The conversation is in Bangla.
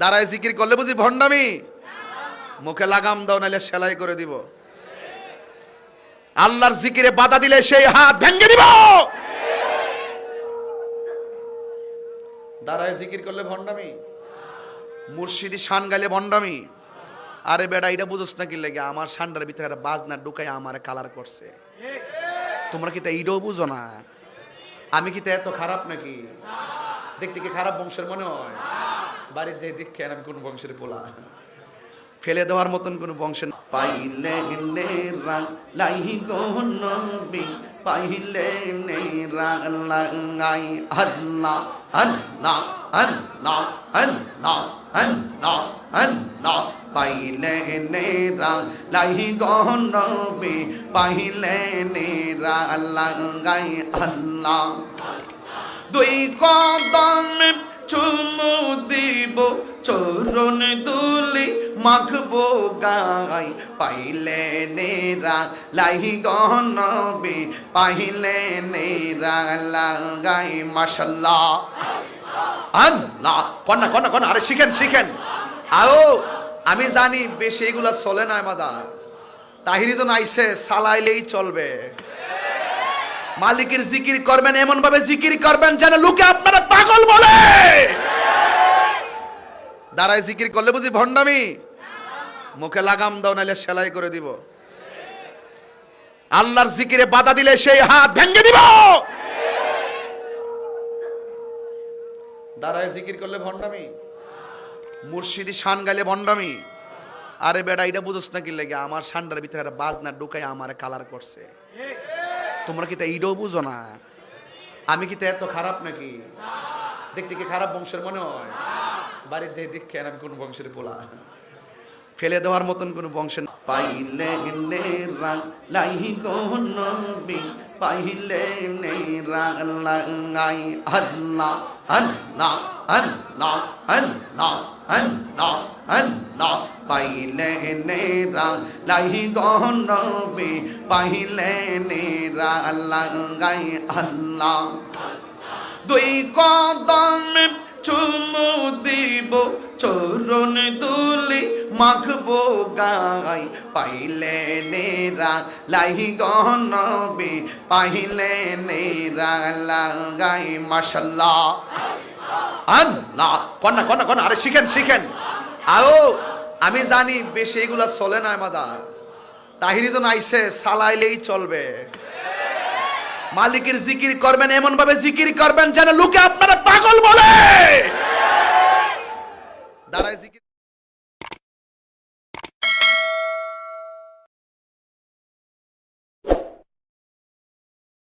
দাঁড়ায় জিকির করলে বুঝি ভণ্ডামি? মুখে লাগাম দাও, নাহলে সেলাই করে দিব। আল্লাহর জিকিরে বাধা দিলে সেই হাত ভেঙে দিব। দাঁড়ায় জিকির করলে ভণ্ডামি? মুর্শিদি শান গাইলে ভণ্ডামি? আরে বেটা, এটা বুঝোস না কি লাগে? আমার শানটার ভিতরে একটা বাজনা ঢুকাই আমার কালার করছে। তোমরা কি তা এইটাও বুঝো না? আমি কি তা এত খারাপ নাকি? দেখতে কি খারাপ বংশের মনে হয়? বাড়ির যে দেখে আমি কোন বংশের পোলা। ফেলে দেওয়ার মতন কোন বংশের পাইলে পাইলে পাইলে নে রাং লাই গো নবী, পাইলে নে রাং লাই আল্লাহ। দুই কদম চুমু দিব চরণ দুলি মাখবো গাই। পাইলে নেরা লাহি গনবে, পাইলে নেরা লাগাই, মাশাল্লাহ। আল্লাহ, কন্যা কন্যা কন্যা, আরে শিখেন শিখেন। আও, আমি জানি বেশি এগুলা চলে না মাদা। তাহিরি জন আইসে সালাইলেই চলবে। মালিকের জিকির করবেন এমন ভাবে জিকির করবেন যেন লোকে আপনারা পাগল বলে। দাঁড়ায় জিকির করলে বুঝি ভণ্ডামি? মুখে লাগাম দাও নাহলে সেলাই করে দিব। আল্লাহর জিকিরে বাধা দিলে সেই হাত ভেঙে দিব। দাঁড়ায় জিকির করলে ভণ্ডামি? মুর্শিদি শান গাইলে ভণ্ডামি? আরে বেটা এটা বুঝোস না কি লাগে? আমার শানটার ভিতরে একটা বাজনা ঢুকাই আমার কালার করছে। তোমরা কি তা এইটাও বুঝো না? আমি কি তা এত খারাপ নাকি? দেখতে কি খারাপ বংশের মনে হয়? বাড়ির যে দেখে আমি কোন বংশের পোলা। ফেলে দেওয়ার মতন কোন বংশের পাইলে পাইলে পাইলে পাইলে আল্লাহ। দুই কদম মাখবো গাই পাইলে নেরা লাহি গনবে, পাইলে নেরা লাগাই, মাশাল্লাহ। আল্লাহ আরে শিখেন শিখেন। আও, আমি জানি বেশি এগুলা চলে না মাদা। তাহিরি জন আইসে সালাইলেই চলবে। মালিকের জিকির করবেন এমন ভাবে জিকির করবেন যেন লোকে আপনারা পাগল বলে